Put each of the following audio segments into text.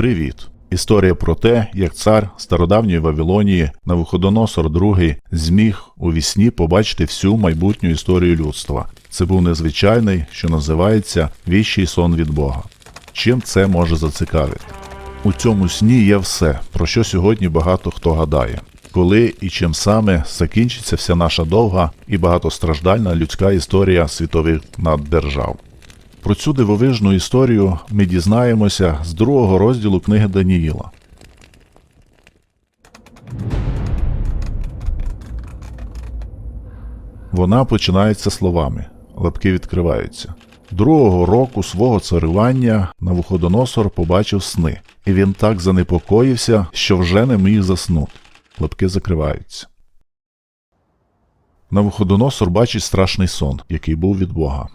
Привіт! Історія про те, як цар стародавньої Вавилонії Навуходоносор II зміг у вісні побачити всю майбутню історію людства. Це був незвичайний, що називається віщий сон від Бога. Чим це може зацікавити? У цьому сні є все, про що сьогодні багато хто гадає. Коли і чим саме закінчиться вся наша довга і багатостраждальна людська історія світових наддержав. Про цю дивовижну історію ми дізнаємося з другого розділу книги Даніїла. Вона починається словами. Лапки відкриваються. Другого року свого царювання Навуходоносор побачив сни, і він так занепокоївся, що вже не міг заснути. Лапки закриваються. Навуходоносор бачить страшний сон, який був від Бога.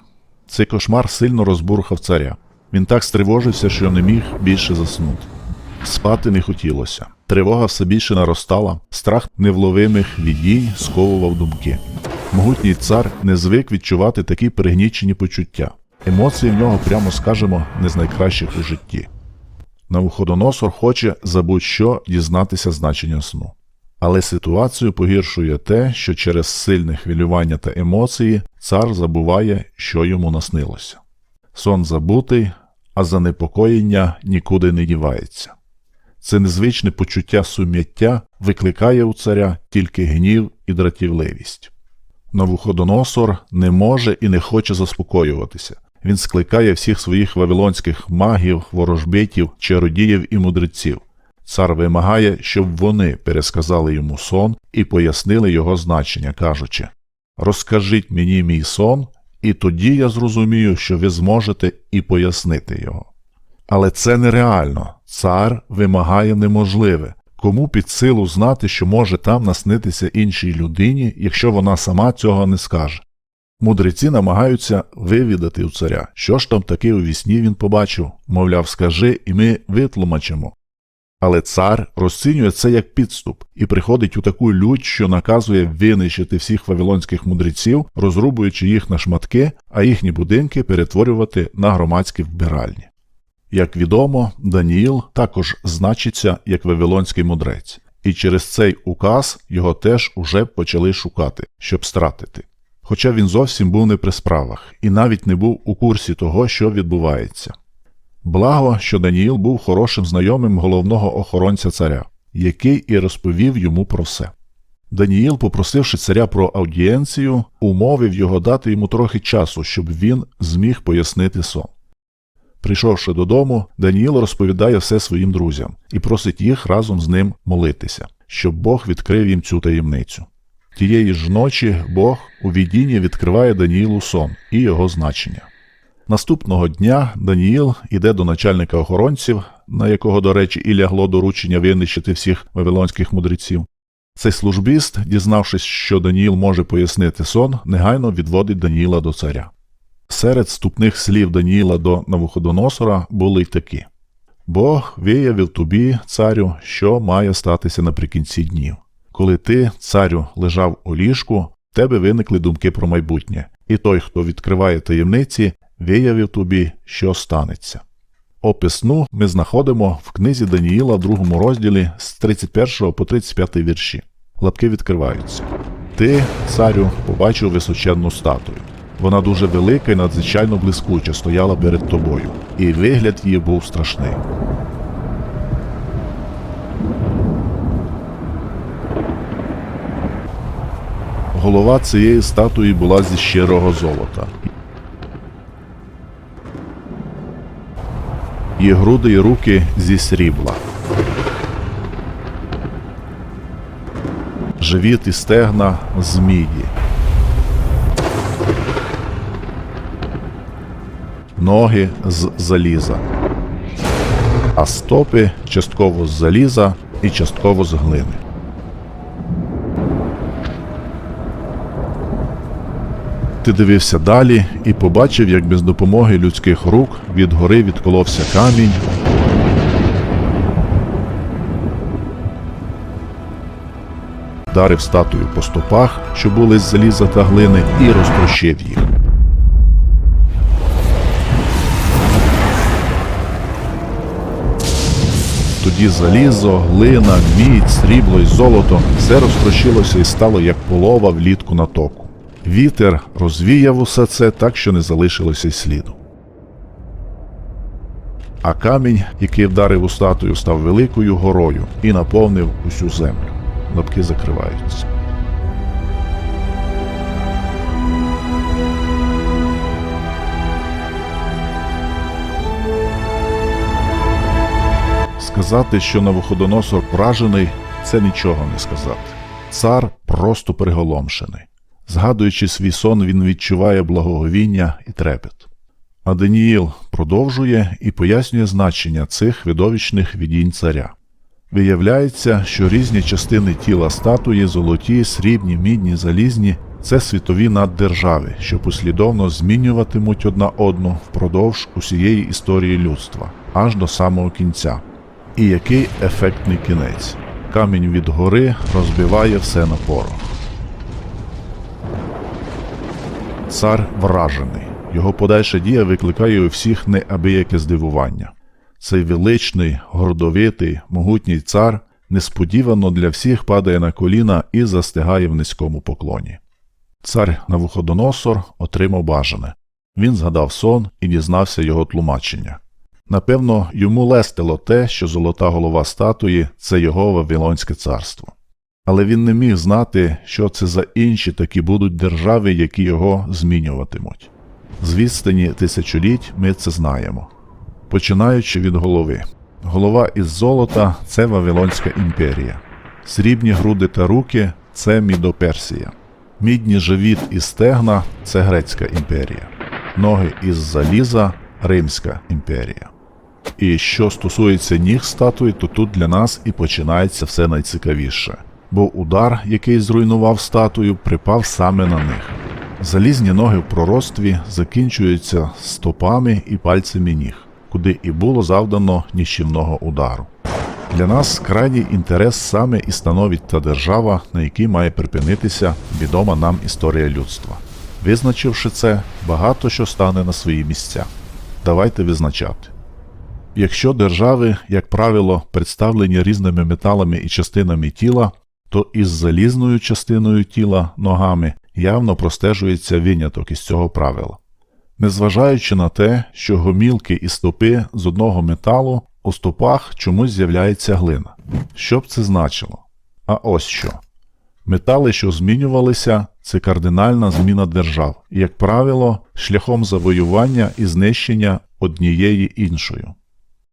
Цей кошмар сильно розбурхав царя. Він так стривожився, що не міг більше заснути. Спати не хотілося. Тривога все більше наростала, страх невловимих відій сковував думки. Могутній цар не звик відчувати такі пригнічені почуття. Емоції в нього, прямо скажемо, не з найкращих у житті. Навуходоносор хоче за будь-що дізнатися значення сну. Але ситуацію погіршує те, що через сильне хвилювання та емоції цар забуває, що йому наснилося. Сон забутий, а занепокоєння нікуди не дівається. Це незвичне почуття сум'яття викликає у царя тільки гнів і дратівливість. Навуходоносор не може і не хоче заспокоюватися. Він скликає всіх своїх вавилонських магів, ворожбитів, чародіїв і мудреців. Цар вимагає, щоб вони пересказали йому сон і пояснили його значення, кажучи Розкажіть мені мій сон, і тоді я зрозумію, що ви зможете і пояснити його. Але це нереально. Цар вимагає неможливе. Кому під силу знати, що може там наснитися іншій людині, якщо вона сама цього не скаже? Мудреці намагаються вивідати у царя, що ж там таке у вісні він побачив, мовляв, скажи, і ми витлумачимо. Але цар розцінює це як підступ і приходить у таку лють, що наказує винищити всіх вавилонських мудреців, розрубуючи їх на шматки, а їхні будинки перетворювати на громадські вбиральні. Як відомо, Даніїл також значиться як вавилонський мудрець, і через цей указ його теж уже почали шукати, щоб стратити. Хоча він зовсім був не при справах і навіть не був у курсі того, що відбувається. Благо, що Даніїл був хорошим знайомим головного охоронця царя, який і розповів йому про все. Даніїл, попросивши царя про аудієнцію, умовив його дати йому трохи часу, щоб він зміг пояснити сон. Прийшовши додому, Даніїл розповідає все своїм друзям і просить їх разом з ним молитися, щоб Бог відкрив їм цю таємницю. Тієї ж ночі Бог у відінні відкриває Даніїлу сон і його значення. Наступного дня Даніїл іде до начальника охоронців, на якого, до речі, і лягло доручення винищити всіх вавилонських мудреців. Цей службіст, дізнавшись, що Даніїл може пояснити сон, негайно відводить Даніїла до царя. Серед ступних слів Даніїла до Навуходоносора були й такі Бог виявив тобі, царю, що має статися наприкінці днів. Коли ти, царю, лежав у ліжку, в тебе виникли думки про майбутнє, і той, хто відкриває таємниці, виявив тобі, що станеться. Опис сну ми знаходимо в книзі Даніїла другому розділі з 31 по 35 вірші. Лапки відкриваються. Ти, царю, побачив височенну статую. Вона дуже велика і надзвичайно блискуча стояла перед тобою, і вигляд її був страшний. Голова цієї статуї була зі щирого золота. Її груди й руки зі срібла. Живіт і стегна з міді. Ноги з заліза. А стопи частково з заліза і частково з глини. Ти дивився далі і побачив, як без допомоги людських рук від гори відколовся камінь. Вдарив статую по стопах, що були з заліза та глини, і розтрощив їх. Тоді залізо, глина, мідь, срібло і золото все розтрощилося і стало як полова влітку на току. Вітер розвіяв усе це так, що не залишилося й сліду. А камінь, який вдарив у статую, став великою горою і наповнив усю землю. Лапки закриваються. Сказати, що Навуходоносор вражений, це нічого не сказати. Цар просто приголомшений. Згадуючи свій сон, він відчуває благоговіння і трепет. А Даніїл продовжує і пояснює значення цих видовищних видінь царя. Виявляється, що різні частини тіла статуї, золоті, срібні, мідні, залізні це світові наддержави, що послідовно змінюватимуть одна одну впродовж усієї історії людства, аж до самого кінця. І який ефектний кінець. Камінь від гори розбиває все на порох. Цар вражений. Його подальша дія викликає у всіх неабияке здивування. Цей величний, гордовитий, могутній цар несподівано для всіх падає на коліна і застигає в низькому поклоні. Цар Навуходоносор отримав бажане. Він згадав сон і дізнався його тлумачення. Напевно, йому лестило те, що золота голова статуї це його Вавилонське царство. Але він не міг знати, що це за інші такі будуть держави, які його змінюватимуть. З відстані тисячоліть ми це знаємо. Починаючи від голови. Голова із золота це Вавилонська імперія. Срібні груди та руки це Мідоперсія. Мідні живіт і стегна це Грецька імперія. Ноги із заліза Римська імперія. І що стосується ніг статуї, то тут для нас і починається все найцікавіше, бо удар, який зруйнував статую, припав саме на них. Залізні ноги в пророцтві закінчуються стопами і пальцями ніг, куди і було завдано ніщівного удару. Для нас крайній інтерес саме і становить та держава, на якій має припинитися відома нам історія людства. Визначивши це, багато що стане на свої місця. Давайте визначати. Якщо держави, як правило, представлені різними металами і частинами тіла, то із залізною частиною тіла ногами явно простежується виняток із цього правила. Незважаючи на те, що гомілки і стопи з одного металу у стопах чомусь з'являється глина. Що б це значило? А ось що. Метали, що змінювалися, це кардинальна зміна держав, і, як правило, шляхом завоювання і знищення однієї іншою.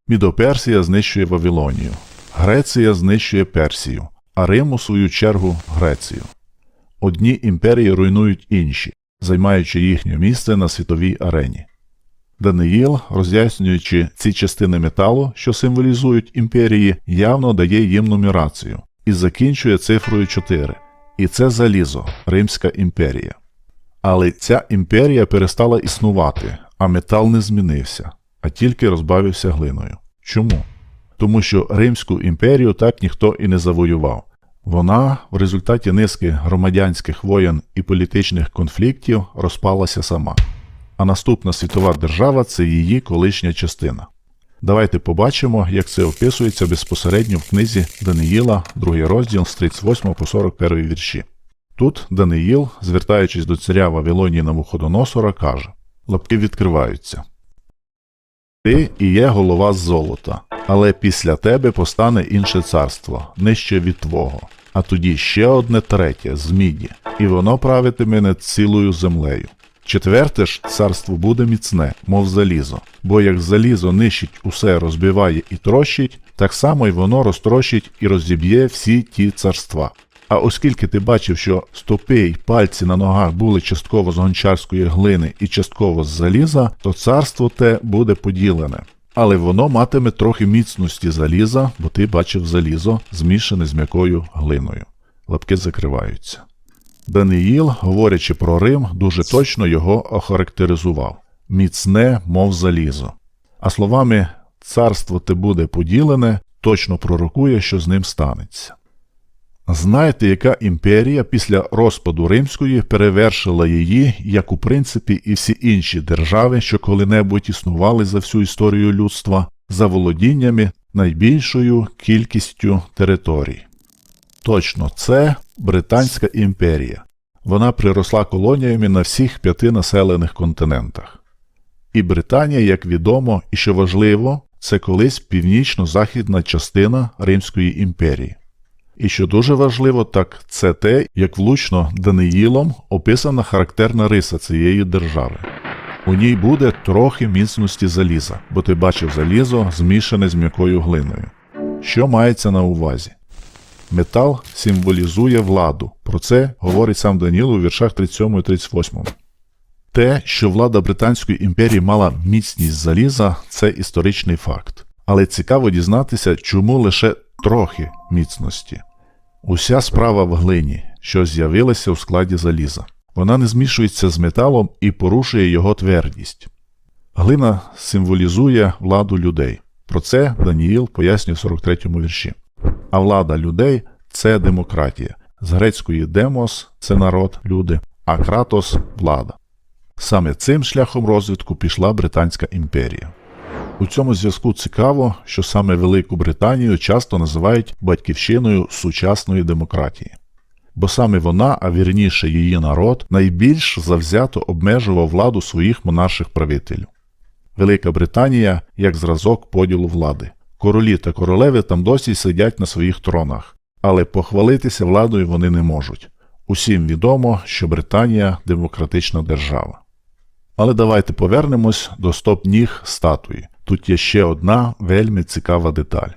Мідоперсія знищує Вавилонію, Греція знищує Персію, а Рим, у свою чергу, Грецію. Одні імперії руйнують інші, займаючи їхнє місце на світовій арені. Даниїл, роз'яснюючи ці частини металу, що символізують імперії, явно дає їм нумерацію і закінчує цифрою 4. І це залізо, Римська імперія. Але ця імперія перестала існувати, а метал не змінився, а тільки розбавився глиною. Чому? Тому що Римську імперію так ніхто і не завоював. Вона в результаті низки громадянських воєн і політичних конфліктів розпалася сама. А наступна світова держава це її колишня частина. Давайте побачимо, як це описується безпосередньо в книзі Даниїла, другий розділ з 38 по 41 вірші. Тут Даниїл, звертаючись до царя Вавилонії Навуходоносора, каже: Лапки відкриваються. Ти і є голова з золота, але після тебе постане інше царство, нижче від твого, а тоді ще одне третє з міді, і воно правитиме над цілою землею. Четверте ж царство буде міцне, мов залізо, бо як залізо нищить усе, розбиває і трощить, так само й воно розтрощить і розіб'є всі ті царства. А оскільки ти бачив, що стопи й пальці на ногах були частково з гончарської глини і частково з заліза, то царство те буде поділене. Але воно матиме трохи міцності заліза, бо ти бачив залізо, змішане з м'якою глиною. Лапки закриваються. Даниїл, говорячи про Рим, дуже точно його охарактеризував міцне, мов залізо. А словами царство те буде поділене, точно пророкує, що з ним станеться. Знаєте, яка імперія після розпаду Римської перевершила її, як у принципі і всі інші держави, що коли-небудь існували за всю історію людства, за володіннями найбільшою кількістю територій. Точно, це Британська імперія. Вона приросла колоніями на всіх п'яти населених континентах. І Британія, як відомо, і що важливо, це колись північно-західна частина Римської імперії. І що дуже важливо, так це те, як влучно Даниїлом описана характерна риса цієї держави. У ній буде трохи міцності заліза, бо ти бачив залізо змішане з м'якою глиною. Що мається на увазі? Метал символізує владу. Про це говорить сам Даніл у віршах 37 і 38. Те, що влада Британської імперії мала міцність заліза, це історичний факт. Але цікаво дізнатися, чому лише трохи міцності. Уся справа в глині, що з'явилася у складі заліза. Вона не змішується з металом і порушує його твердість. Глина символізує владу людей. Про це Даніїл пояснює в 43 вірші. А влада людей це демократія. З грецької демос це народ, люди, а кратос влада. Саме цим шляхом розвитку пішла Британська імперія. У цьому зв'язку цікаво, що саме Велику Британію часто називають батьківщиною сучасної демократії. Бо саме вона, а вірніше її народ, найбільш завзято обмежував владу своїх монарших правителів. Велика Британія як зразок поділу влади. Королі та королеви там досі сидять на своїх тронах, але похвалитися владою вони не можуть. Усім відомо, що Британія демократична держава. Але давайте повернемось до стоп-ніг статуї. Тут є ще одна вельми цікава деталь.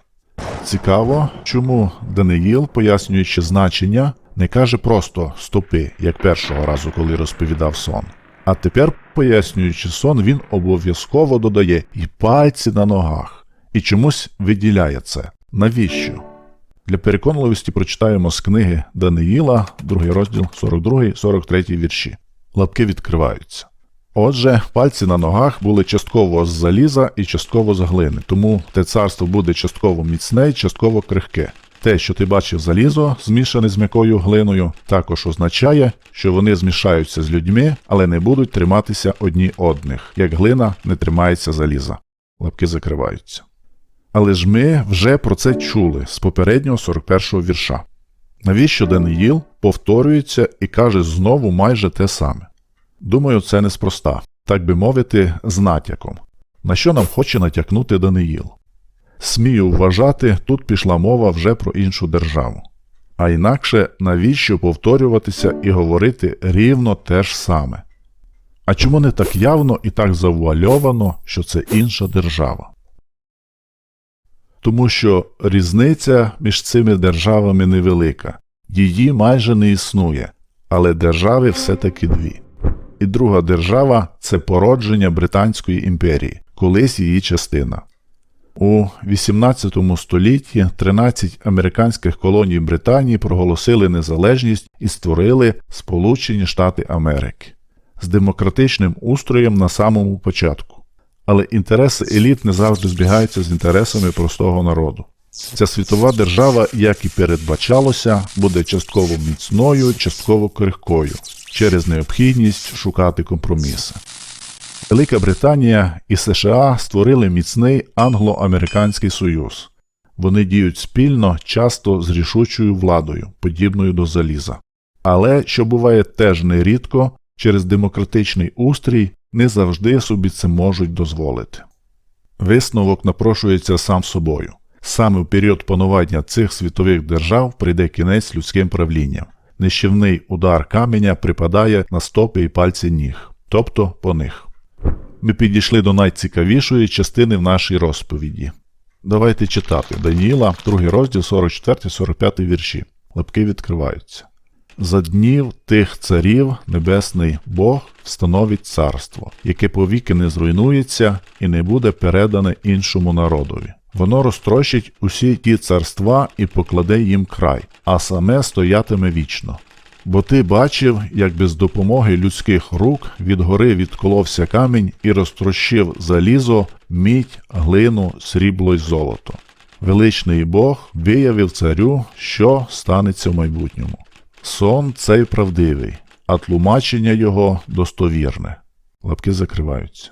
Цікаво, чому Даниїл, пояснюючи значення, не каже просто стопи, як першого разу, коли розповідав сон. А тепер, пояснюючи сон, він обов'язково додає і пальці на ногах, і чомусь виділяє це. Навіщо? Для переконливості прочитаємо з книги Даниїла, другий розділ 42-43 вірші. Лапки відкриваються. Отже, пальці на ногах були частково з заліза і частково з глини, тому те царство буде частково міцне і частково крихке. Те, що ти бачив залізо, змішане з м'якою глиною, також означає, що вони змішаються з людьми, але не будуть триматися одні одних, як глина не тримається заліза. Лапки закриваються. Але ж ми вже про це чули з попереднього 41-го вірша. Навіщо Даниїл повторюється і каже знову майже те саме? Думаю, це неспроста, так би мовити, з натяком. На що нам хоче натякнути Даниїл? Смію вважати, тут пішла мова вже про іншу державу. А інакше навіщо повторюватися і говорити рівно те ж саме? А чому не так явно і так завуальовано, що це інша держава? Тому що різниця між цими державами невелика, її майже не існує, але держави все-таки дві. І друга держава це породження Британської імперії, колись її частина. У 18 столітті 13 американських колоній Британії проголосили незалежність і створили Сполучені Штати Америки з демократичним устроєм на самому початку. Але інтереси еліт не завжди збігаються з інтересами простого народу. Ця світова держава, як і передбачалося, буде частково міцною, частково крихкою через необхідність шукати компроміси. Велика Британія і США створили міцний англо-американський союз. Вони діють спільно, часто з рішучою владою, подібною до заліза. Але, що буває теж нерідко, через демократичний устрій не завжди собі це можуть дозволити. Висновок напрошується сам собою. Саме в період панування цих світових держав прийде кінець людським правлінням. Нищівний удар каменя припадає на стопи і пальці ніг, тобто по них. Ми підійшли до найцікавішої частини в нашій розповіді. Давайте читати Даніїла, 2 розділ 44-45 вірші. Лапки відкриваються. За днів тих царів Небесний Бог встановить царство, яке повіки не зруйнується і не буде передане іншому народові. Воно розтрощить усі ті царства і покладе їм край, а саме стоятиме вічно. Бо ти бачив, як без допомоги людських рук від гори відколовся камінь і розтрощив залізо, мідь, глину, срібло й золото. Величний Бог виявив царю, що станеться в майбутньому. Сон цей правдивий, а тлумачення його достовірне. Лапки закриваються.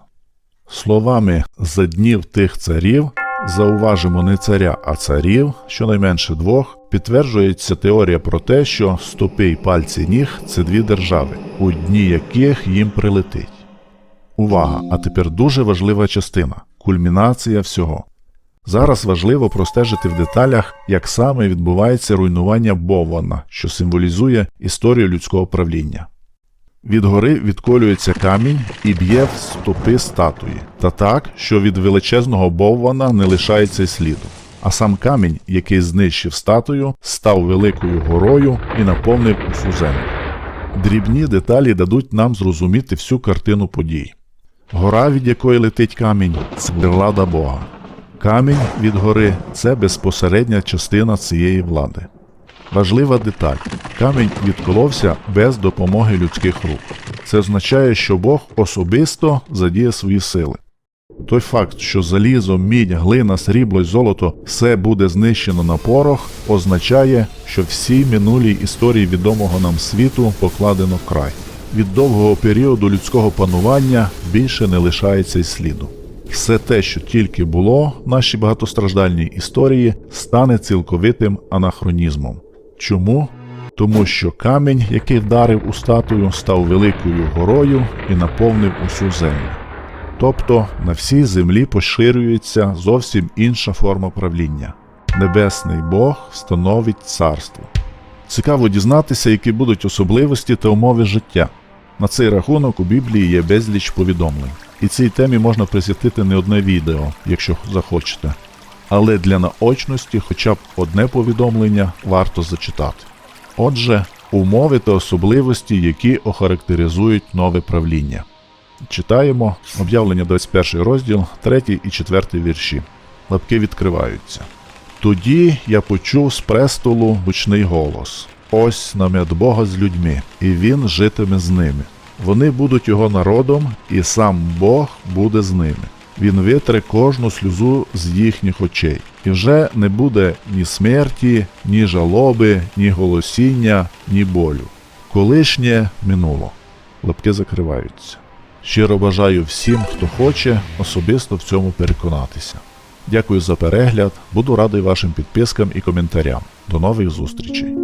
Словами за днів тих царів зауважимо не царя, а царів, щонайменше двох, підтверджується теорія про те, що стопи й пальці ніг це дві держави, у дні яких їм прилетить. Увага! А тепер дуже важлива частина кульмінація всього. Зараз важливо простежити в деталях, як саме відбувається руйнування Боввана, що символізує історію людського правління. Від гори відколюється камінь і б'є в стопи статуї, та так, що від величезного Боввана не лишається сліду. А сам камінь, який знищив статую, став великою горою і наповнив усю землю. Дрібні деталі дадуть нам зрозуміти всю картину подій. Гора, від якої летить камінь, це влада Бога. Камінь від гори це безпосередня частина цієї влади. Важлива деталь: камінь відколовся без допомоги людських рук. Це означає, що Бог особисто задіє свої сили. Той факт, що залізо, мідь, глина, срібло й золото все буде знищено на порох, означає, що всій минулій історії відомого нам світу покладено край. Від довгого періоду людського панування більше не лишається й сліду. Все те, що тільки було в нашій багатостраждальній історії, стане цілковитим анахронізмом. Чому? Тому що камінь, який вдарив у статую, став великою горою і наповнив усю землю. Тобто на всій землі поширюється зовсім інша форма правління. Небесний Бог встановить царство. Цікаво дізнатися, які будуть особливості та умови життя. На цей рахунок у Біблії є безліч повідомлень, і цій темі можна присвятити не одне відео, якщо захочете. Але для наочності хоча б одне повідомлення варто зачитати. Отже, умови та особливості, які охарактеризують нове правління. Читаємо об'явлення 21 розділ, 3 і 4 вірші. Лапки відкриваються. Тоді я почув з престолу гучний голос: Ось намет Бога з людьми, і він житиме з ними. Вони будуть його народом, і сам Бог буде з ними. Він витре кожну сльозу з їхніх очей, і вже не буде ні смерті, ні жалоби, ні голосіння, ні болю. Колишнє минуло. Лапки закриваються. Щиро бажаю всім, хто хоче, особисто в цьому переконатися. Дякую за перегляд, буду радий вашим підпискам і коментарям. До нових зустрічей!